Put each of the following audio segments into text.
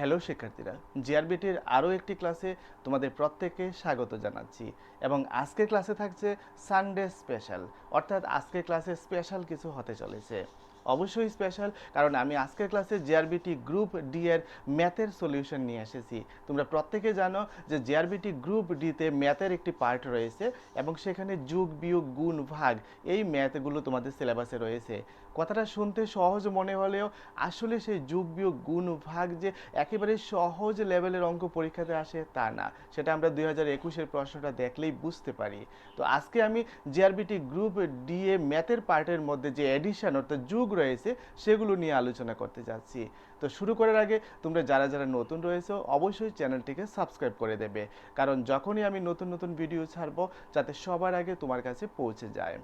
Hello শিক্ষার্থীরা। জিআরবিটির আরও একটি ক্লাসে তোমাদের প্রত্যেককে স্বাগত জানাচ্ছি। এবং আজকের ক্লাসে থাকছে সানডে স্পেশাল অর্থাৎ আজকের ক্লাসে স্পেশাল কিছু হতে চলেছে। অবশ্যই স্পেশাল কারণ আমি আজকের ক্লাসে জিআরবিটি গ্রুপ ডি এর ম্যাথের সলিউশন নিয়ে এসেছি। তোমরা প্রত্যেকে জানো যে জিআরবিটি গ্রুপ ডিতে ম্যাথের একটি পার্ট রয়েছে এবং সেখানে যুগ, বিয়োগ, গুণ, ভাগ এই ম্যাথগুলো তোমাদের সিলেবাসে রয়েছে। কথাটা শুনতে সহজ মনে হলেও আসলে সেই যুগ, বিয়োগ, গুণ, ভাগ যে একেবারে সহজ লেভেলের অঙ্ক পরীক্ষাতে আসে তা না। সেটা আমরা দুই হাজার একুশের প্রশ্নটা দেখলেই বুঝতে পারি। তো আজকে আমি জিআরবিটি গ্রুপ ডিএ ম্যাথের পার্টের মধ্যে যে এডিশন অর্থাৎ যুগ রয়েছে, সেগুলো নিয়ে আলোচনা করতে যাচ্ছি। তো শুরু করার আগে তোমরা যারা যারা নতুন রয়েছে, অবশ্যই চ্যানেলটিকে সাবস্ক্রাইব করে দেবে। কারণ যখনই আমি নতুন নতুন ভিডিও ছাড়বো, যাতে সবার আগে তোমার কাছে পৌঁছে যায়।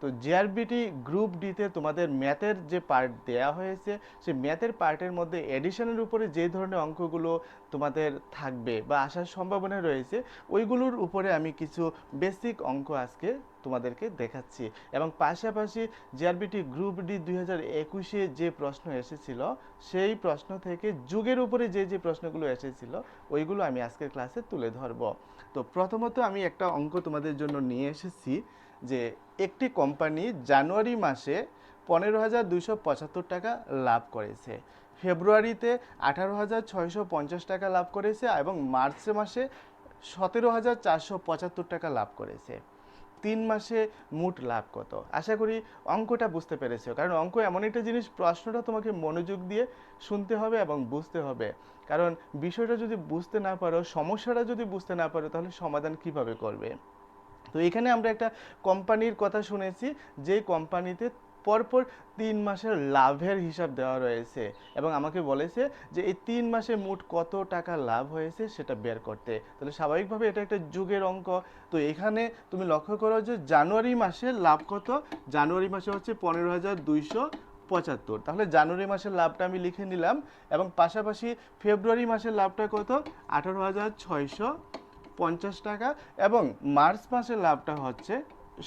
তো জিআরবিটি গ্রুপ ডিতে তোমাদের ম্যাথের যে পার্ট দেয়া হয়েছে, সেই ম্যাথের পার্টের মধ্যে এডিশনের উপরে যে ধরনের অঙ্কগুলো তোমাদের থাকবে বা আসার সম্ভাবনা রয়েছে, ওইগুলোর উপরে আমি কিছু বেসিক অঙ্ক আজকে তোমাদেরকে দেখাচ্ছি। এবং পাশাপাশি জিআরবিটি গ্রুপ ডি দুই হাজার একুশে যে প্রশ্ন এসেছিল, সেই প্রশ্ন থেকে যুগের উপরে যে যে প্রশ্নগুলো এসেছিল, ওইগুলো আমি আজকের ক্লাসে তুলে ধরব। তো প্রথমত আমি একটা অঙ্ক তোমাদের জন্য নিয়ে এসেছি। যে একটি কোম্পানি জানুয়ারি মাসে পনেরো হাজার দুইশো পঁচাত্তর টাকা লাভ করেছে। ফেব্রুয়ারিতে আঠারো হাজার ছয়শো পঞ্চাশ টাকা লাভ করেছে এবং মার্চ মাসে সতেরো হাজার চারশো পঁচাত্তর টাকা লাভ করেছে। তিন মাসে মোট লাভ কত? আশা করি অঙ্কটা বুঝতে পেরেছ। কারণ অঙ্ক এমন একটা জিনিস, প্রশ্নটা তোমাকে মনোযোগ দিয়ে শুনতে হবে এবং বুঝতে হবে। কারণ বিষয়টা যদি বুঝতে না পারো, সমস্যাটা যদি বুঝতে না পারো, তাহলে সমাধান কীভাবে করবে? তো এখানে আমরা একটা কোম্পানির কথা শুনেছি যে কোম্পানিতে পরপর তিন মাসের লাভের হিসাব দেওয়া রয়েছে এবং আমাকে বলেছে যে এই তিন মাসে মোট কত টাকা লাভ হয়েছে সেটা বের করতে। তাহলে স্বাভাবিকভাবে এটা একটা যুগের অঙ্ক। তো এখানে তুমি লক্ষ্য করো যে জানুয়ারি মাসে লাভ কত? জানুয়ারি মাসে হচ্ছে পনেরো হাজার দুইশো পঁচাত্তর। তাহলে জানুয়ারি মাসের লাভটা আমি লিখে নিলাম এবং পাশাপাশি ফেব্রুয়ারি মাসের লাভটা কত? আঠারো হাজার ছয়শো পঞ্চাশ টাকা এবং মার্চ মাসের লাভটা হচ্ছে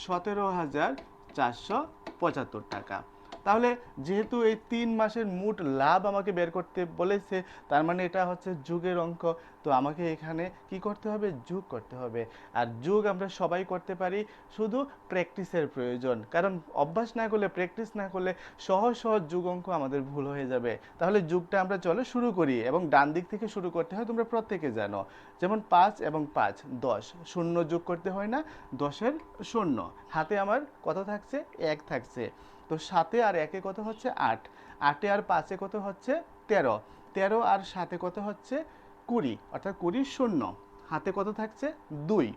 সতেরো হাজার চারশো পঁচাত্তর টাকা। তাহলে যেহেতু এই তিন মাসের মোট লাভ আমাকে বের করতে বলেছে, তার মানে এটা হচ্ছে যুগের অঙ্ক। তো আমাকে এখানে কি করতে হবে? যুগ করতে হবে। আর যুগ আমরা সবাই করতে পারি শুধু প্র্যাকটিসের প্রয়োজন। কারণ অভ্যাস না করলে প্র্যাকটিস না করলে সহজ সহজ যুগ অঙ্ক আমাদের ভুল হয়ে যাবে। তাহলে যুগটা আমরা চলো শুরু করি এবং ডান দিক থেকে শুরু করতে হয় তোমরা প্রত্যেকে জানো। যেমন পাঁচ এবং পাঁচ, দশ। শূন্য যোগ করতে হয় না, দশের শূন্য। হাতে আমার কত থাকছে? এক থাকছে। তো সাতে আর একে কত হচ্ছে? আট। আটে আর পাঁচে কত হচ্ছে? তেরো। তেরো আর সাতে কত হচ্ছে? কুড়ি, অর্থাৎ কুড়ি শূন্য। হাতে কত থাকছে? দুই।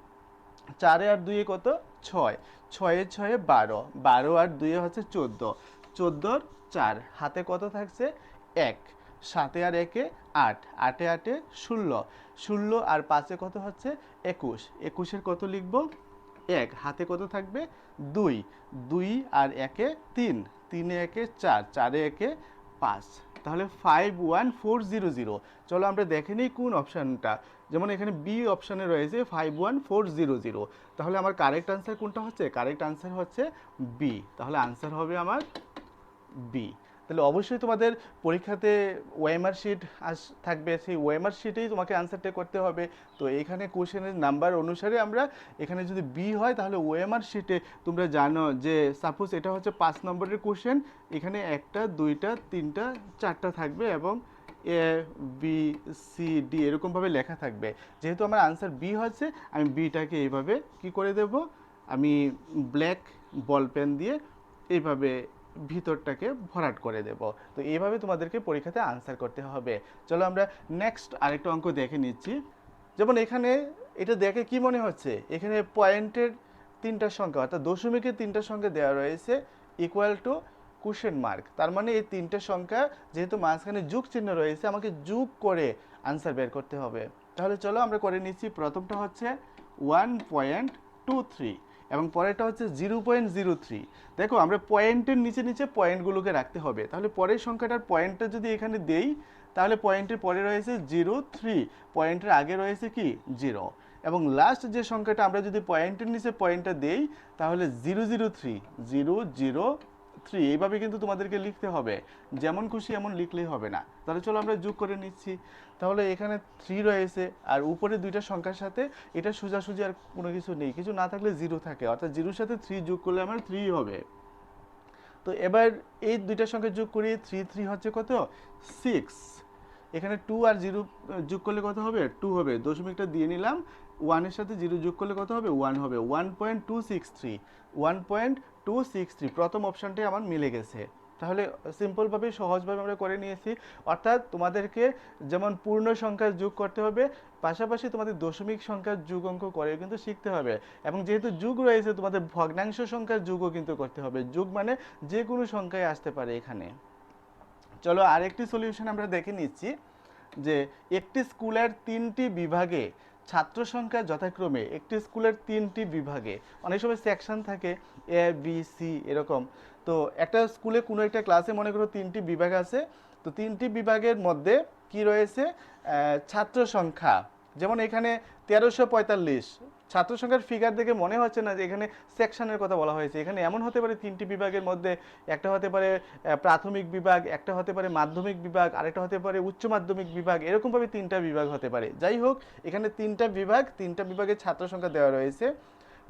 চারে আর দুইয়ে কত? ছয়। ছয়ে ছয়ে বারো। বারো আর দুইয়ে হচ্ছে চোদ্দ। চোদ্দোর চার। হাতে কত থাকছে? এক। সাতে আর একে আট। আটে আটে ষোলো। ষোলো আর পাঁচে কত হচ্ছে? একুশ। একুশের কত লিখব? এক। হাতে কত থাকবে? দুই। দুই আর একে তিন। তিনে একে চার। চারে একে পাঁচ। তাহলে five one four zero zero চলো আমরা দেখে নিই কোন অপশানটা যেমন এখানে বি অপশানে রয়েছে five one four zero zero তাহলে আমার কারেক্ট আনসার কোনটা হচ্ছে? কারেক্ট আনসার হচ্ছে বি তাহলে আনসার হবে আমার বি তাহলে অবশ্যই তোমাদের পরীক্ষাতে ওয়েমার শিট আস থাকবে। সেই ওয়েমার শিটেই তোমাকে আনসারটা করতে হবে। তো এখানে কোশ্চেনের নাম্বার অনুসারে আমরা এখানে যদি বি হয়, তাহলে ওয়েমার শিটে তোমরা জানো যে সাপোজ এটা হচ্ছে পাঁচ নম্বরের কোশ্চেন এখানে একটা, দুইটা, তিনটা, চারটা থাকবে এবং এ বি সি ডি এরকমভাবে লেখা থাকবে। যেহেতু আমার আনসার বি হচ্ছে, আমি বিটাকে এইভাবে কি করে দেব? আমি ব্ল্যাক বল পেন দিয়ে এইভাবে ভিতরটাকে ভরাট করে দেব। তো এইভাবে তোমাদেরকে পরীক্ষাতে আনসার করতে হবে। চলো আমরা নেক্সট আরেকটা অঙ্ক দেখে নিচ্ছি। যেমন এখানে এটা দেখে কি মনে হচ্ছে? এখানে পয়েন্টের তিনটা সংখ্যা, অর্থাৎ দশমিকের তিনটা সংখ্যা দেওয়া রয়েছে ইকুয়াল টু কুশন মার্ক তার মানে এই তিনটে সংখ্যা যেহেতু মাঝখানে যুগ চিহ্ন রয়েছে, আমাকে যুগ করে আনসার বের করতে হবে। তাহলে চলো আমরা করে নিচ্ছি। প্রথমটা হচ্ছে ওয়ান পয়েন্ট টু থ্রি এবং পরেরটা হচ্ছে জিরো পয়েন্ট জিরো থ্রি। দেখো, আমরা পয়েন্টের নিচে নিচে পয়েন্টগুলোকে রাখতে হবে। তাহলে পরের সংখ্যাটার পয়েন্টটা যদি এখানে দেই, তাহলে পয়েন্টের পরে রয়েছে জিরো থ্রি। পয়েন্টের আগে রয়েছে কি? জিরো। এবং লাস্ট যে সংখ্যাটা আমরা যদি পয়েন্টের নিচে পয়েন্টটা দেই, তাহলে zero zero three. Zero zero three এইভাবে কিন্তু তোমাদেরকে লিখতে হবে। যেমন খুশি এমন লিখলেই হবে না। তাহলে চলো আমরা যোগ করে নিচ্ছি। তাহলে এখানে থ্রি রয়েছে, আর উপরে দুইটা সংখ্যার সাথে এটা সোজাসুজি আর কোনো কিছু নেই। কিছু না থাকলে জিরো থাকে। অর্থাৎ জিরোর সাথে থ্রি যোগ করলে আমার থ্রি হবে। তো এবার এই দুইটা সংখ্যা যোগ করি থ্রি থ্রি হচ্ছে কত? সিক্স এখানে টু আর জিরো যোগ করলে কত হবে? টু হবে। দশমিকটা দিয়ে নিলাম। ওয়ানের সাথে জিরো যোগ করলে কত হবে? ওয়ান হবে। One point two six three one point two six three প্রথম অপশানটাই আমার মিলে গেছে। তাহলে সিম্পলভাবে সহজভাবে আমরা করে নিয়েছি। অর্থাৎ তোমাদেরকে যেমন পূর্ণ সংখ্যা যোগ করতে হবে, পাশাপাশি তোমাদের দশমিক সংখ্যার যুগ অঙ্ক করে কিন্তু শিখতে হবে। এবং যেহেতু যুগ রয়েছে, তোমাদের ভগ্নাংশ সংখ্যার যুগও কিন্তু করতে হবে। যুগ মানে যে কোনো সংখ্যায় আসতে পারে এখানে। চলো আরেকটি সলিউশন আমরা দেখে নিচ্ছি, যে একটি স্কুলের তিনটি বিভাগে ছাত্র সংখ্যা যথাক্রমে একটি স্কুলের তিনটি বিভাগে। অনেক সময় সেকশন থাকে এ বি সি এরকম। তো একটা স্কুলে কোনো একটা ক্লাসে মনে করো তিনটি বিভাগ আছে, তো তিনটি বিভাগের মধ্যে কি রয়েছে? ছাত্র সংখ্যা। যেমন এখানে তেরোশো পঁয়তাল্লিশ ছাত্র সংখ্যার ফিগার দেখে মনে হচ্ছে না যে এখানে সেকশনের কথা বলা হয়েছে। এখানে এমন হতে পারে তিনটি বিভাগের মধ্যে, একটা হতে পারে প্রাথমিক বিভাগ, একটা হতে পারে মাধ্যমিক বিভাগ, আরেকটা হতে পারে উচ্চ মাধ্যমিক বিভাগ, এরকমভাবে তিনটা বিভাগ হতে পারে। যাই হোক, এখানে তিনটা বিভাগ, তিনটা বিভাগের ছাত্র সংখ্যা দেওয়া রয়েছে।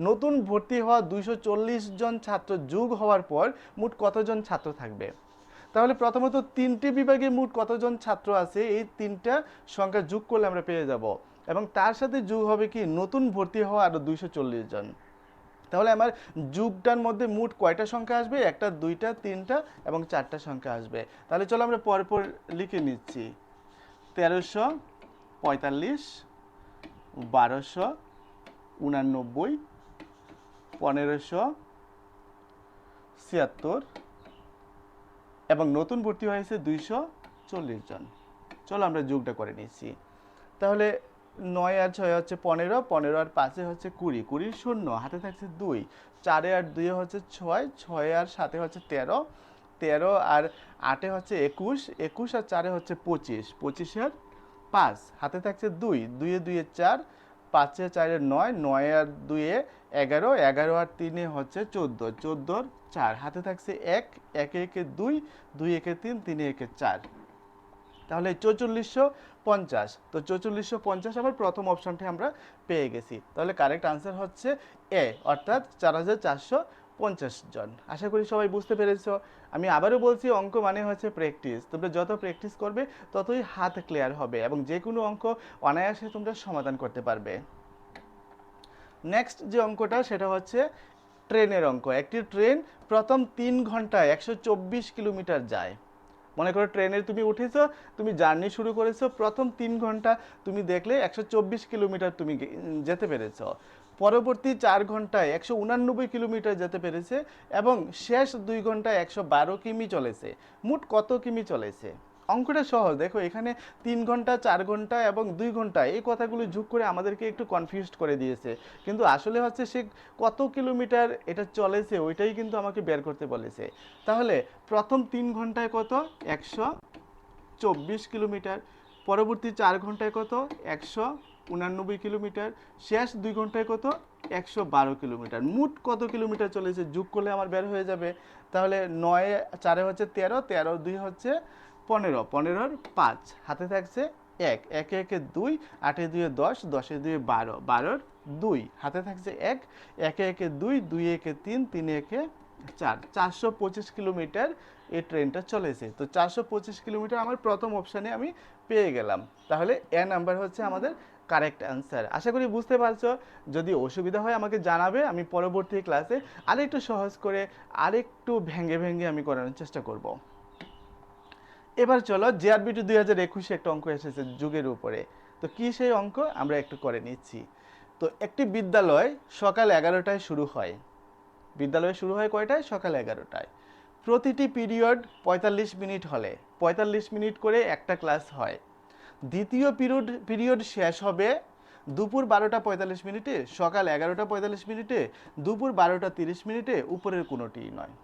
নতুন ভর্তি হওয়া দুইশো চল্লিশ জন ছাত্র যোগ হওয়ার পর মোট কতজন ছাত্র থাকবে? তাহলে প্রথমত তিনটি বিভাগে মোট কতজন ছাত্র আছে? এই তিনটা সংখ্যা যোগ করলে আমরা পেয়ে যাব। এবং তার সাথে যোগ হবে কি? নতুন ভর্তি হওয়া আরও দুইশো চল্লিশ জন। তাহলে আমার যুগটার মধ্যে মোট কয়টা সংখ্যা আসবে? একটা, দুইটা, তিনটা এবং চারটা সংখ্যা আসবে। তাহলে চলো আমরা পরপর লিখে নিচ্ছি। তেরোশো পঁয়তাল্লিশ, বারোশো উনানব্বই, পনেরোশো ছিয়াত্তর এবং নতুন ভর্তি হয়েছে দুইশো চল্লিশ জন। চলো আমরা যোগটা করে নিচ্ছি। তাহলে নয় আর ছয় হচ্ছে পনেরো পনেরো আর পাঁচে হচ্ছে কুড়ি। কুড়ির শূন্য, হাতে থাকছে দুই। চারে আর দুইয়ে হচ্ছে ছয় ছয় আর সাতে হচ্ছে তেরো তেরো আর আটে হচ্ছে একুশ একুশ আর চারে হচ্ছে পঁচিশ, পঁচিশে আর পাঁচ। হাতে থাকছে দুই, দুইয়ে দুইয়ে চার, পাঁচে চারে নয় নয় আর দুইয়ে এগারো এগারো আর তিনে হচ্ছে চোদ্দ, চোদ্দোর চার। হাতে থাকছে এক, একে একে দুই দুই একে তিন, তিনে একে চার। তাহলে চৌচল্লিশশো পঞ্চাশ। তো চৌচল্লিশশো পঞ্চাশ আবার প্রথম অপশনটি আমরা পেয়ে গেছি। তাহলে কারেক্ট আনসার হচ্ছে এ অর্থাৎ চার হাজার চারশো পঞ্চাশ জন। আশা করি সবাই বুঝতে পেরেছ। আমি আবারও বলছি, অঙ্ক মানে হচ্ছে প্র্যাকটিস তোমরা যত প্র্যাকটিস করবে, ততই হাত ক্লিয়ার হবে এবং যে কোনো অঙ্ক অনায়াসে তোমরা সমাধান করতে পারবে। নেক্সট যে অঙ্কটা, সেটা হচ্ছে ট্রেনের অঙ্ক। একটি ট্রেন প্রথম তিন ঘন্টায় একশো চব্বিশ কিলোমিটার যায়। মনে করো ট্রেনে তুমি উঠেছো, তুমি জার্নি শুরু করেছ, প্রথম তিন ঘণ্টা তুমি দেখলে একশো চব্বিশ কিলোমিটার তুমি যেতে পেরেছ। পরবর্তী চার ঘন্টায় একশো উনানব্বই কিলোমিটার যেতে পেরেছে এবং শেষ দুই ঘন্টায় একশো বারো কিমি চলেছে। মোট কত কিমি চলেছে? অঙ্কটা সহজ। দেখো, এখানে তিন ঘণ্টা, চার ঘণ্টা এবং দুই ঘণ্টা এই কথাগুলো যোগ করে আমাদেরকে একটু কনফিউজড করে দিয়েছে। কিন্তু আসলে হচ্ছে সে কত কিলোমিটার এটা চলেছে, ওইটাই কিন্তু আমাকে বের করতে বলেছে। তাহলে প্রথম তিন ঘন্টায় কত? একশো চব্বিশ কিলোমিটার, পরবর্তী চার ঘন্টায় কত? একশো উনানব্বই কিলোমিটার, শেষ দুই ঘন্টায় কত? একশো বারো কিলোমিটার। মোট কত কিলোমিটার চলেছে? যোগ করলে আমার বের হয়ে যাবে। তাহলে নয়, চারে হচ্ছে তেরো তেরো দুই হচ্ছে পনেরো, পনেরোর পাঁচ, হাতে থাকছে এক, একে একে দুই, আটে দুয়ে দশ, দশে দুয়ে বারো, বারোর দুই, হাতে থাকছে এক, একে একে দুই দুই একে তিন তিন একে চার, চারশো পঁচিশ কিলোমিটার এই ট্রেনটা চলেছে তো চারশো পঁচিশ কিলোমিটার আমার প্রথম অপশানে আমি পেয়ে গেলাম। তাহলে এ নাম্বার হচ্ছে আমাদের কারেক্ট অ্যান্সার। আশা করি বুঝতে পারছ। যদি অসুবিধা হয় আমাকে জানাবে, আমি পরবর্তী ক্লাসে আরেকটু সহজ করে আরেকটু ভেঙে ভেঙে আমি করানোর চেষ্টা করব। এবার চলো জিআরবিটি দুই হাজার একুশে একটা অঙ্ক এসেছে যুগের উপরে। তো কি সেই অঙ্ক? আমরা একটু করে নিচ্ছি। তো একটি বিদ্যালয় সকাল এগারোটায় শুরু হয়। বিদ্যালয় শুরু হয় কয়টায়? সকাল এগারোটায়। প্রতিটি পিরিয়ড পঁয়তাল্লিশ মিনিট হলে। পঁয়তাল্লিশ মিনিট করে একটা ক্লাস হয়। দ্বিতীয় পিরিয়ড পিরিয়ড শেষ হবে দুপুর বারোটা পঁয়তাল্লিশ মিনিটে, সকাল এগারোটা পঁয়তাল্লিশ মিনিটে, দুপুর বারোটা তিরিশ মিনিটে, উপরের কোনোটিই নয়।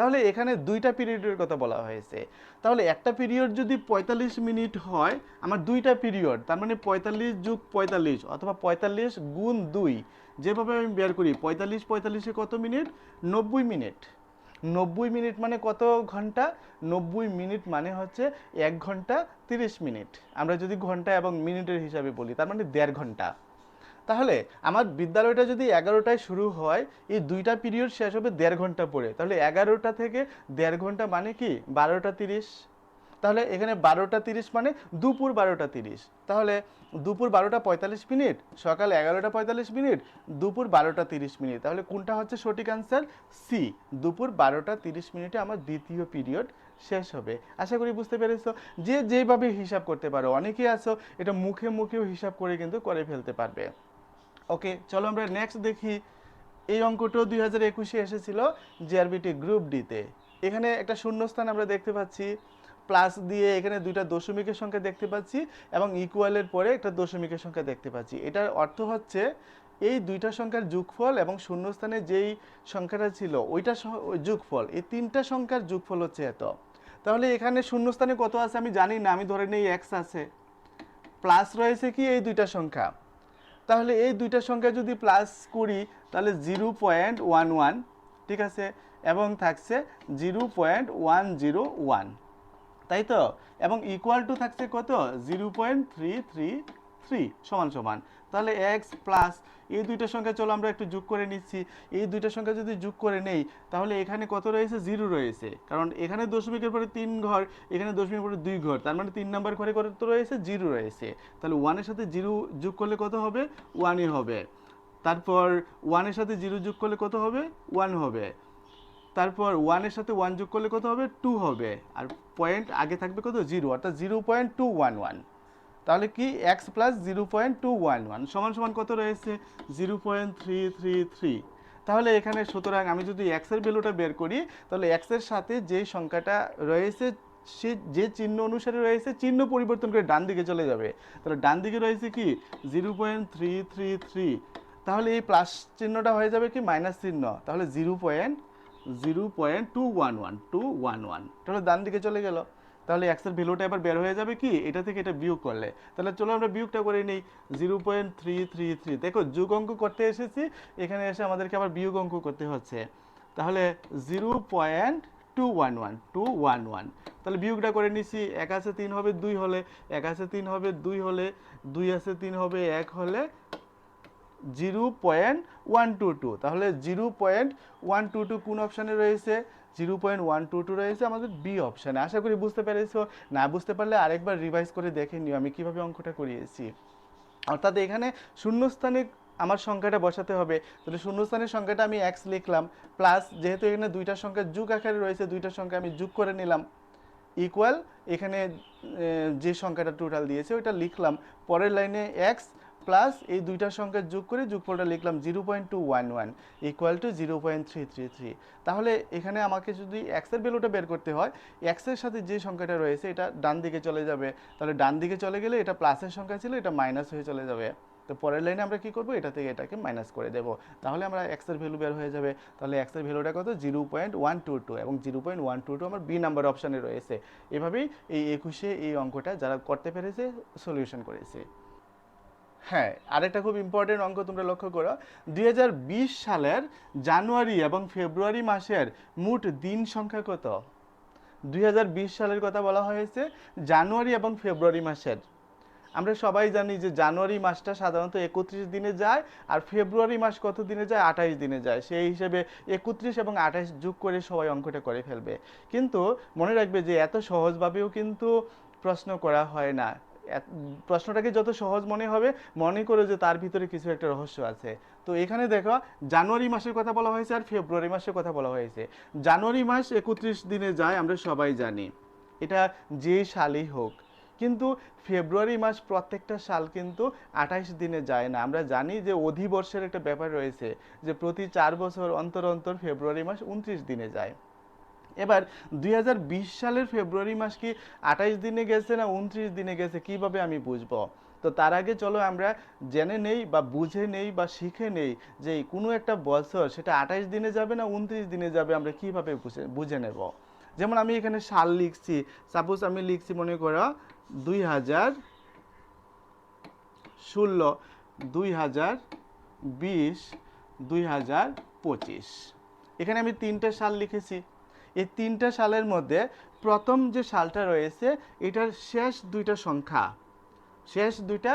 তাহলে এখানে দুইটা পিরিয়ডের কথা বলা হয়েছে। তাহলে একটা পিরিয়ড যদি পঁয়তাল্লিশ মিনিট হয়, আমার দুইটা পিরিয়ড, তার মানে পঁয়তাল্লিশ যুগ পঁয়তাল্লিশ অথবা পঁয়তাল্লিশ গুণ দুই, যেভাবে আমি বের করি, পঁয়তাল্লিশ পঁয়তাল্লিশে কত মিনিট? নব্বই মিনিট। নব্বই মিনিট মানে কত ঘণ্টা? নব্বই মিনিট মানে হচ্ছে এক ঘণ্টা তিরিশ মিনিট। আমরা যদি ঘণ্টা এবং মিনিটের হিসাবে বলি, তার মানে দেড় ঘণ্টা। তাহলে আমার বিদ্যালয়টা যদি এগারোটায় শুরু হয়, এই দুইটা পিরিয়ড শেষ হবে দেড় ঘণ্টা পরে। তাহলে এগারোটা থেকে দেড় ঘণ্টা মানে কি? বারোটা তিরিশ। তাহলে এখানে বারোটা তিরিশ মানে দুপুর বারোটা তিরিশ। তাহলে দুপুর বারোটা পঁয়তাল্লিশ মিনিট, সকাল এগারোটা পঁয়তাল্লিশ মিনিট, দুপুর বারোটা তিরিশ মিনিট। তাহলে কোনটা হচ্ছে সঠিক আনসার সি দুপুর বারোটা তিরিশ মিনিটে আমার দ্বিতীয় পিরিয়ড শেষ হবে। আশা করি বুঝতে পেরেছ? যে যেভাবে হিসাব করতে পারো, অনেকেই আছো, এটা মুখে মুখেও হিসাব করে কিন্তু করে ফেলতে পারবে। ওকে চলো আমরা নেক্সট দেখি। এই অঙ্কটাও দুই হাজার একুশে এসেছিল জিআরবিটি গ্রুপ ডিতে এখানে একটা শূন্যস্থান আমরা দেখতে পাচ্ছি। প্লাস দিয়ে এখানে দুইটা দশমিকের সংখ্যা দেখতে পাচ্ছি এবং ইকুয়ালের পরে একটা দশমিকের সংখ্যা দেখতে পাচ্ছি। এটার অর্থ হচ্ছে এই দুইটা সংখ্যার যোগফল এবং শূন্যস্থানে যেই সংখ্যাটা ছিল, ওইটা যোগফল, এই তিনটা সংখ্যার যোগফল হচ্ছে এত। তাহলে এখানে শূন্যস্থানে কত আছে আমি জানি না, আমি ধরে নেই এক্স আছে। প্লাস রয়েছে কি এই দুইটা সংখ্যা? তাহলে এই দুইটা সংখ্যা যদি প্লাস করি, তাহলে জিরো পয়েন্ট ওয়ান ওয়ান ঠিক আছে? এবং থাকছে zero point one zero one তাই তো? এবং ইকুয়াল টু থাকছে কত? Zero point three three three সমান সমান। তাহলে এক্স প্লাস এই দুইটা সংখ্যা চলো আমরা একটু যোগ করে নিচ্ছি। এই দুইটা সংখ্যা যদি যোগ করে নেই, তাহলে এখানে কত রয়েছে? জিরো রয়েছে। কারণ এখানে দশমিকের পরে তিন ঘর, এখানে দশমিকের পরে দুই ঘর, তার মানে তিন নাম্বার ঘরে কত রয়েছে? জিরো রয়েছে। তাহলে ওয়ানের সাথে জিরো যোগ করলে কত হবে? ওয়ানই হবে। তারপর ওয়ানের সাথে জিরো যোগ করলে কত হবে? ওয়ান হবে। তারপর ওয়ানের সাথে ওয়ান যোগ করলে কত হবে? টু হবে। আর পয়েন্ট আগে থাকবে কত? জিরো অর্থাৎ zero point two one one তাহলে কি X plus zero point two one one সমান সমান কত রয়েছে? Zero point three three three তাহলে এখানে সুতরাং আমি যদি এক্সের ভ্যালুটা বের করি, তাহলে এক্সের সাথে যে সংখ্যাটা রয়েছে, সে যে চিহ্ন অনুসারে রয়েছে, চিহ্ন পরিবর্তন করে ডান দিকে চলে যাবে। তাহলে ডান দিকে রয়েছে কি? Zero point three three three তাহলে এই প্লাস চিহ্নটা হয়ে যাবে কি? মাইনাস চিহ্ন। তাহলে zero point zero point two one one two one one তাহলে ডান দিকে চলে গেল। তাহলে এক্সের ভ্যালুটা এবার বের হয়ে যাবে কি? এটা থেকে এটা বিয়োগ করলে। তাহলে চলো আমরা বিয়োগটা করে নিই। Zero point three three three দেখো, যোগ অঙ্ক করতে এসেছি। এখানে এসে আমাদেরকে আবার বিয়োগ অঙ্ক করতে হচ্ছে। তাহলে zero point two one one two one one তাহলে বিয়োগটা করে নিচ্ছি। এক আছে তিন হবে দুই হলে, এক আছে তিন হবে দুই হলে, দুই আছে তিন হবে এক হলে zero point one two two তাহলে zero point one two two কোন অপশানে রয়েছে? Zero point one two two রয়েছে আমাদের বি অপশানে আশা করি বুঝতে পেরেছ। না বুঝতে পারলে আরেকবার রিভাইজ করে দেখে নিও আমি কীভাবে অঙ্কটা করিয়েছি। অর্থাৎ এখানে শূন্যস্থানে আমার সংখ্যাটা বসাতে হবে। তাহলে শূন্যস্থানের সংখ্যাটা আমি এক্স লিখলাম প্লাস যেহেতু এখানে দুইটা সংখ্যা যুগ আকারে রয়েছে দুইটা সংখ্যা আমি যোগ করে নিলাম। ইকুয়াল এখানে যে সংখ্যাটা টোটাল দিয়েছে, ওইটা লিখলাম। পরের লাইনে এক্স প্লাস এই দুইটা সংখ্যা যোগ করে যোগফলটা লিখলাম zero point two one one equal to zero point three three three. তাহলে এখানে আমাকে যদি এক্সের ভ্যালুটা বের করতে হয় এক্সের সাথে যে সংখ্যাটা রয়েছে, এটা ডান দিকে চলে যাবে। তাহলে ডান দিকে চলে গেলে এটা প্লাসের সংখ্যা ছিল, এটা মাইনাস হয়ে চলে যাবে। তো পরের লাইনে আমরা কি করব? এটা থেকে এটাকে মাইনাস করে দেব। তাহলে আমরা এক্সের ভ্যালু বের হয়ে যাবে। তাহলে এক্সের ভ্যালুটা কত? Zero point one two two এবং zero point one two two আমার বি নাম্বার অপশানে রয়েছে। এভাবেই এই একুশে এই অঙ্কটা যারা করতে পেরেছে সলিউশন করেছে। হ্যাঁ আরেকটা খুব ইম্পর্টেন্ট অঙ্ক তোমরা লক্ষ্য করো। দুই হাজার বিশ সালের জানুয়ারি এবং ফেব্রুয়ারি মাসের মোট দিন সংখ্যা কত? দুই হাজার বিশ সালের কথা বলা হয়েছে, জানুয়ারি এবং ফেব্রুয়ারি মাসের। আমরা সবাই জানি যে জানুয়ারি মাসটা সাধারণত একত্রিশ দিনে যায় আর ফেব্রুয়ারি মাস কত দিনে যায়? আঠাইশ দিনে যায়। সেই হিসেবে একত্রিশ এবং আঠাইশ যোগ করে সবাই অঙ্কটা করে ফেলবে। কিন্তু মনে রাখবে যে এত সহজভাবেও কিন্তু প্রশ্ন করা হয় না। প্রশ্নটাকে যত সহজ মনে হবে? মনে করো যে তার ভিতরে কিছু একটা রহস্য আছে। তো এখানে দেখো, জানুয়ারি মাসের কথা বলা হয়েছে আর ফেব্রুয়ারি মাসের কথা বলা হয়েছে। জানুয়ারি মাস একত্রিশ দিনে যায়, আমরা সবাই জানি। এটা যে সালই হোক। কিন্তু ফেব্রুয়ারি মাস প্রত্যেকটা সাল কিন্তু আঠাইশ দিনে যায় না। আমরা জানি যে অধিবর্ষের একটা ব্যাপার রয়েছে যে প্রতি চার বছর অন্তর অন্তর ফেব্রুয়ারি মাস উনত্রিশ দিনে যায়। এবার দুই হাজার বিশ সালের ফেব্রুয়ারি মাস কি আঠাইশ দিনে গেছে না উনত্রিশ দিনে গেছে? কীভাবে আমি বুঝব? তো তার আগে চলো আমরা জেনে নেই বা বুঝে নেই বা শিখে নেই যে কোনো একটা বছর সেটা আঠাইশ দিনে যাবে না উনত্রিশ দিনে যাবে আমরা কীভাবে বুঝে বুঝে নেব? যেমন আমি এখানে সাল লিখছি সাপোজ আমি লিখছি মনে করো দুই হাজার ষোলো, দুই হাজার বিশ, দুই হাজার পঁচিশ। এখানে আমি তিনটে সাল লিখেছি। এই তিনটা সালের মধ্যে প্রথম যে সালটা রয়েছে, এটার শেষ দুইটা সংখ্যা। শেষ দুইটা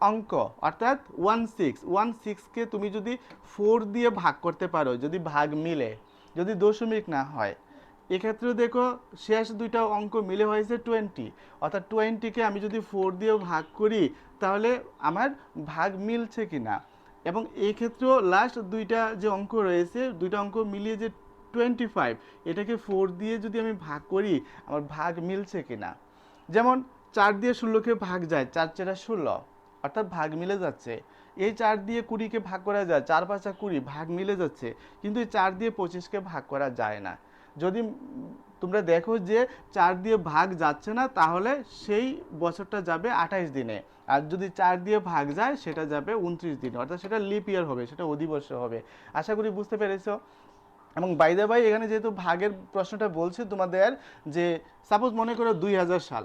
অঙ্ক, অর্থাৎ ওয়ান সিক্স ওয়ান সিক্সকে তুমি যদি ফোর দিয়ে ভাগ করতে পারো, যদি ভাগ মিলে, যদি দশমিক না হয়, এক্ষেত্রেও দেখো শেষ দুইটা অঙ্ক মিলে হয়েছে টোয়েন্টি অর্থাৎ টোয়েন্টিকে আমি যদি ফোর দিয়ে ভাগ করি, তাহলে আমার ভাগ মিলছে কি না এবং এই ক্ষেত্রেও লাস্ট দুইটা যে অঙ্ক রয়েছে, দুইটা অঙ্ক মিলিয়ে যে টোয়েন্টি ফাইভ এটাকে ফোর দিয়ে যদি আমি ভাগ করি, আমার ভাগ মিলছে কি না যেমন চার দিয়ে ষোলোকে ভাগ যায়, চার চারা ষোলো, অর্থাৎ ভাগ মিলে যাচ্ছে। এই চার দিয়ে কুড়িকে ভাগ করা যায়, চার পাঁচা কুড়ি, ভাগ মিলে যাচ্ছে। কিন্তু এই চার দিয়ে পঁচিশকে ভাগ করা যায় না। যদি তোমরা দেখো যে চার দিয়ে ভাগ যাচ্ছে না, তাহলে সেই বছরটা যাবে আঠাইশ দিনে। আর যদি চার দিয়ে ভাগ যায়, সেটা যাবে উনত্রিশ দিনে। অর্থাৎ সেটা লিপ ইয়ার হবে, সেটা অধিবর্ষ হবে। আশা করি বুঝতে পেরেছ? এবং বাইদে ভাই এখানে যেহেতু ভাগের প্রশ্নটা বলছে তোমাদের যে সাপোজ মনে করো দুই হাজার সাল।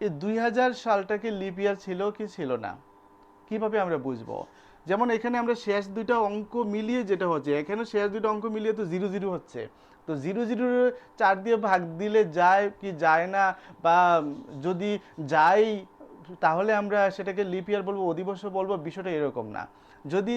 এই দুই হাজার সালটাকে লিপ ইয়ার ছিল কি ছিল না? কীভাবে আমরা বুঝব? যেমন এখানে আমরা শেষ দুইটা অঙ্ক মিলিয়ে যেটা হচ্ছে, এখানে শেষ দুইটা অঙ্ক মিলিয়ে তো জিরো জিরো হচ্ছে। তো জিরো জিরো চার দিয়ে ভাগ দিলে যায় কি যায় না? বা যদি যাই, তাহলে আমরা সেটাকে লিপ ইয়ার বলব, অধিবর্ষ বলব, বিষয়টা এরকম না। যদি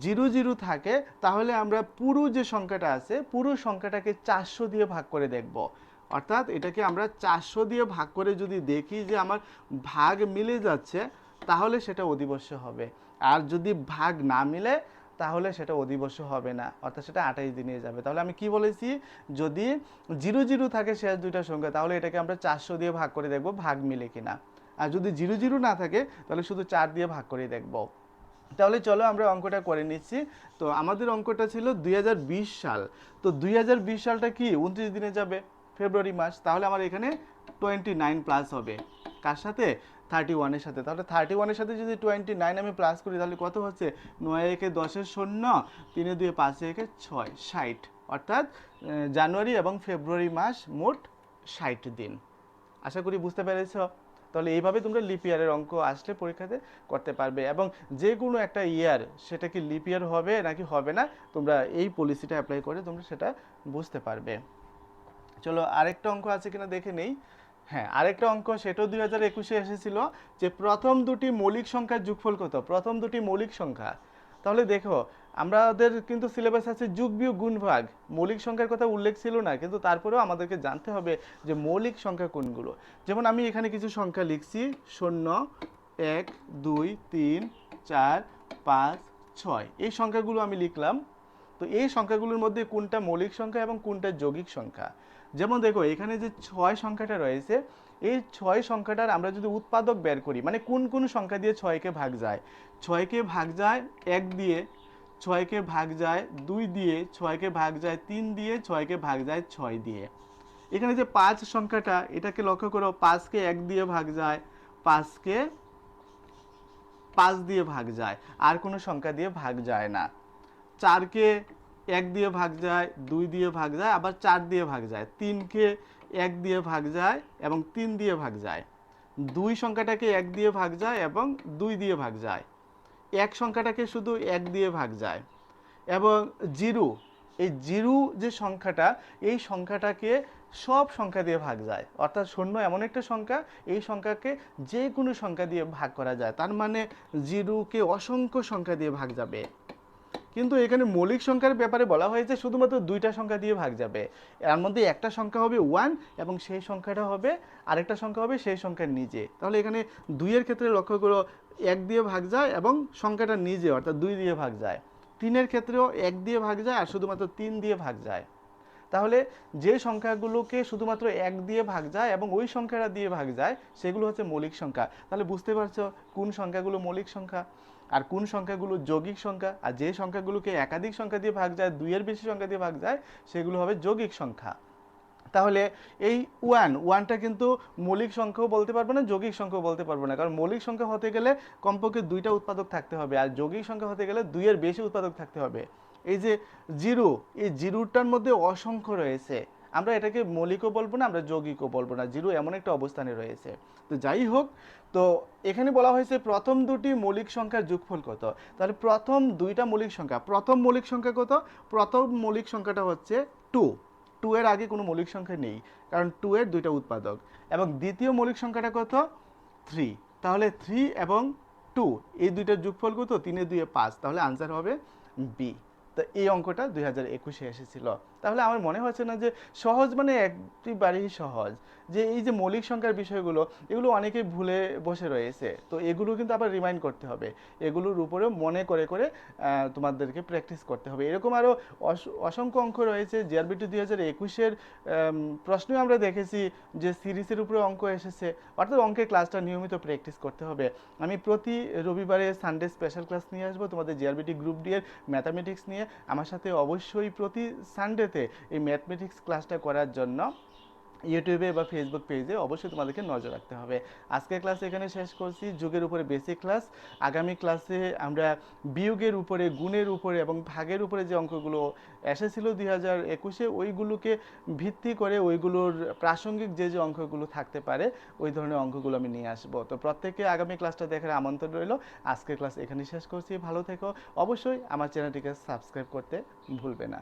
জিরো জিরো থাকে, তাহলে আমরা পুরো যে সংখ্যাটা আছে, পুরো সংখ্যাটাকে চারশো দিয়ে ভাগ করে দেখব। অর্থাৎ এটাকে আমরা চারশো দিয়ে ভাগ করে যদি দেখি যে আমার ভাগ মিলে যাচ্ছে, তাহলে সেটা অধিবর্ষ হবে। আর যদি ভাগ না মিলে, তাহলে সেটা অধিবর্ষ হবে না। অর্থাৎ সেটা আঠাইশ দিনে যাবে। তাহলে আমি কি বলেছি? যদি জিরো জিরো থাকে শেষ দুইটা সংখ্যা, তাহলে এটাকে আমরা চারশো দিয়ে ভাগ করে দেখব ভাগ মিলে কিনা। আর যদি জিরো জিরো না থাকে, তাহলে শুধু চার দিয়ে ভাগ করে দেখব। তাহলে চলো আমরা অঙ্কটা করে নিচ্ছি। তো আমাদের অঙ্কটা ছিল দুই হাজার বিশ সাল। তো দুই হাজার বিশ সালটা কি? উনত্রিশ দিনে যাবে, ফেব্রুয়ারি মাস তাহলে আমার এখানে টোয়েন্টি নাইন প্লাস হবে। কার সাথে? থার্টি ওয়ানের সাথে। তাহলে থার্টি ওয়ানের সাথে যদি টোয়েন্টি নাইন আমি প্লাস করি, তাহলে কত হচ্ছে? নয় একে দশের শূন্য, তিনে দুয়ে পাঁচে একে ছয়, ষাট। অর্থাৎ জানুয়ারি এবং ফেব্রুয়ারি মাস মোট ষাট দিন। আশা করি বুঝতে পেরেছ? তাহলে এইভাবে তোমরা লিপ ইয়ারের অঙ্ক আসলে পরীক্ষাতে করতে পারবে এবং যে কোনো একটা ইয়ার সেটা কি লিপ ইয়ার হবে নাকি হবে না, তোমরা এই পলিসিটা অ্যাপ্লাই করে তোমরা সেটা বুঝতে পারবে। চলো আরেকটা অঙ্ক আছে কিনা দেখে নেই। হ্যাঁ আরেকটা অঙ্ক, সেটাও দুই হাজার একুশে এসেছিল যে প্রথম দুটি মৌলিক সংখ্যার যোগফল কত? প্রথম দুটি মৌলিক সংখ্যা। তাহলে দেখো আমাদের কিন্তু সিলেবাস আছে যুগ বিয়োগ গুণ ভাগ। মৌলিক সংখ্যার কথা উল্লেখ ছিল না, কিন্তু তারপরেও আমাদেরকে জানতে হবে যে মৌলিক সংখ্যা কোনগুলো। যেমন আমি এখানে কিছু সংখ্যা লিখছি, শূন্য, এক, দুই, তিন, চার, পাঁচ, ছয়। এই সংখ্যাগুলো আমি লিখলাম। তো এই সংখ্যাগুলোর মধ্যে কোনটা মৌলিক সংখ্যা এবং কোনটা যৌগিক সংখ্যা? যেমন দেখো, এখানে যে ছয় সংখ্যাটা রয়েছে, এই ছয় সংখ্যাটার আমরা যদি উৎপাদক বের করি মানে কোন কোন সংখ্যা দিয়ে ছয়কে ভাগ যায়? ছয়কে ভাগ যায় এক দিয়ে ছয়কে ভাগ যায় দুই দিয়ে ছয়কে ভাগ যায় তিন দিয়ে ছয়কে ভাগ যায় ছয় দিয়ে এখানে যে পাঁচ সংখ্যাটা এটাকে লক্ষ্য করো পাঁচকে এক দিয়ে ভাগ যায় পাঁচকে পাঁচ দিয়ে ভাগ যায় আর কোনো সংখ্যা দিয়ে ভাগ যায় না চারকে এক দিয়ে ভাগ যায় দুই দিয়ে ভাগ যায় আবার চার দিয়ে ভাগ যায় তিনকে এক দিয়ে ভাগ যায় এবং তিন দিয়ে ভাগ যায় দুই সংখ্যাটাকে এক দিয়ে ভাগ যায় এবং দুই দিয়ে ভাগ যায় এক সংখ্যাটাকে শুধু এক দিয়ে ভাগ যায়। এবং জিরো, এই জিরো যে সংখ্যাটা, এই সংখ্যাটাকে সব সংখ্যা দিয়ে ভাগ যায়। অর্থাৎ শূন্য এমন একটা সংখ্যা, এই সংখ্যাকে যে কোনো সংখ্যা দিয়ে ভাগ করা যায়। তার মানে জিরোকে অসংখ্য সংখ্যা দিয়ে ভাগ যাবে। কিন্তু এখানে মৌলিক সংখ্যার ব্যাপারে বলা হয়েছে শুধুমাত্র দুইটা সংখ্যা দিয়ে ভাগ যাবে। এর মধ্যে একটা সংখ্যা হবে ওয়ান এবং সেই সংখ্যাটা হবে, আরেকটা সংখ্যা হবে সেই সংখ্যার নিজে তাহলে এখানে দুইয়ের ক্ষেত্রে লক্ষ্য করো, এক দিয়ে ভাগ যায় এবং সংখ্যাটা নিজে, অর্থাৎ দুই দিয়ে ভাগ যায়। তিনের ক্ষেত্রেও এক দিয়ে ভাগ যায় আর শুধুমাত্র তিন দিয়ে ভাগ যায়। তাহলে যে সংখ্যাগুলোকে শুধুমাত্র এক দিয়ে ভাগ যায় এবং ওই সংখ্যাটা দিয়ে ভাগ যায়, সেগুলো হচ্ছে মৌলিক সংখ্যা। তাহলে বুঝতে পারছ কোন সংখ্যাগুলো মৌলিক সংখ্যা? আর কোন সংখ্যাগুলো যৌগিক সংখ্যা আর যে সংখ্যাগুলোকে একাধিক সংখ্যা দিয়ে ভাগ যায়, দুইয়ের বেশি সংখ্যা দিয়ে ভাগ যায়, সেগুলো হবে যৌগিক সংখ্যা। তাহলে এই ওয়ান ওয়ানটা কিন্তু মৌলিক সংখ্যাও বলতে পারব না, যৌগিক সংখ্যাও বলতে পারব না। কারণ মৌলিক সংখ্যা হতে গেলে কমপক্ষে দুইটা উৎপাদক থাকতে হবে আর যৌগিক সংখ্যা হতে গেলে দুইয়ের বেশি উৎপাদক থাকতে হবে। এই যে জিরো, এই জিরোটার মধ্যে অসংখ্য রয়েছে। আমরা এটাকে মৌলিকও বলব না, আমরা যৌগিকও বলব না। জিরো এমন একটা অবস্থানে রয়েছে। তো যাই হোক, তো এখানে বলা হয়েছে প্রথম দুটি মৌলিক সংখ্যার যোগফল কত? তাহলে প্রথম দুইটা মৌলিক সংখ্যা। প্রথম মৌলিক সংখ্যা কত? প্রথম মৌলিক সংখ্যাটা হচ্ছে টু। টু এর আগে কোনো মৌলিক সংখ্যা নেই, কারণ টু এর দুইটা উৎপাদক। এবং দ্বিতীয় মৌলিক সংখ্যাটা কত? থ্রি। তাহলে থ্রি এবং টু, এই দুইটার যোগফল কত? তিনে দুয়ে পাঁচ। তাহলে আনসার হবে বি। তো এই অঙ্কটা দুই হাজার একুশে এসেছিল। তাহলে আমার মনে হচ্ছে না যে সহজ মানে একেবারেই সহজ। যে এই যে মৌলিক সংখ্যার বিষয়গুলো, এগুলো অনেকেই ভুলে বসে রয়েছে। তো এগুলো কিন্তু আবার রিমাইন্ড করতে হবে। এগুলোর উপরেও মনে করে করে তোমাদেরকে প্র্যাকটিস করতে হবে। এরকম আরও অসংখ্য অঙ্ক রয়েছে। জিআরবিটি দুই হাজার একুশের প্রশ্নেও আমরা দেখেছি যে সিরিজের উপরে অঙ্ক এসেছে। অর্থাৎ অঙ্কের ক্লাসটা নিয়মিত প্র্যাকটিস করতে হবে। আমি প্রতি রবিবারে সানডে স্পেশাল ক্লাস নিয়ে আসব। তোমাদের জিআরবিটি গ্রুপ ডি এর ম্যাথামেটিক্স নিয়ে। আমার সাথে অবশ্যই প্রতি সানডেতে এই ম্যাথমেটিক্স ক্লাসটা করার জন্য ইউটিউবে বা ফেসবুক পেজে অবশ্যই তোমাদেরকে নজর রাখতে হবে। আজকের ক্লাস এখানে শেষ করছি। যুগের উপরে বেসিক ক্লাস আগামী ক্লাসে আমরা বিয়োগের উপরে, গুণের উপরে এবং ভাগের উপরে যে অঙ্কগুলো এসেছিল দুই হাজার একুশে, ওইগুলোকে ভিত্তি করে ওইগুলোর প্রাসঙ্গিক যে যে অঙ্কগুলো থাকতে পারে, ওই ধরনের অঙ্কগুলো আমি নিয়ে আসব। তো প্রত্যেকে আগামী ক্লাসটা দেখার আমন্ত্রণ রইল। আজকের ক্লাস এখানে শেষ করছি। ভালো থেকো। অবশ্যই আমার চ্যানেলটিকে সাবস্ক্রাইব করতে ভুলবে না।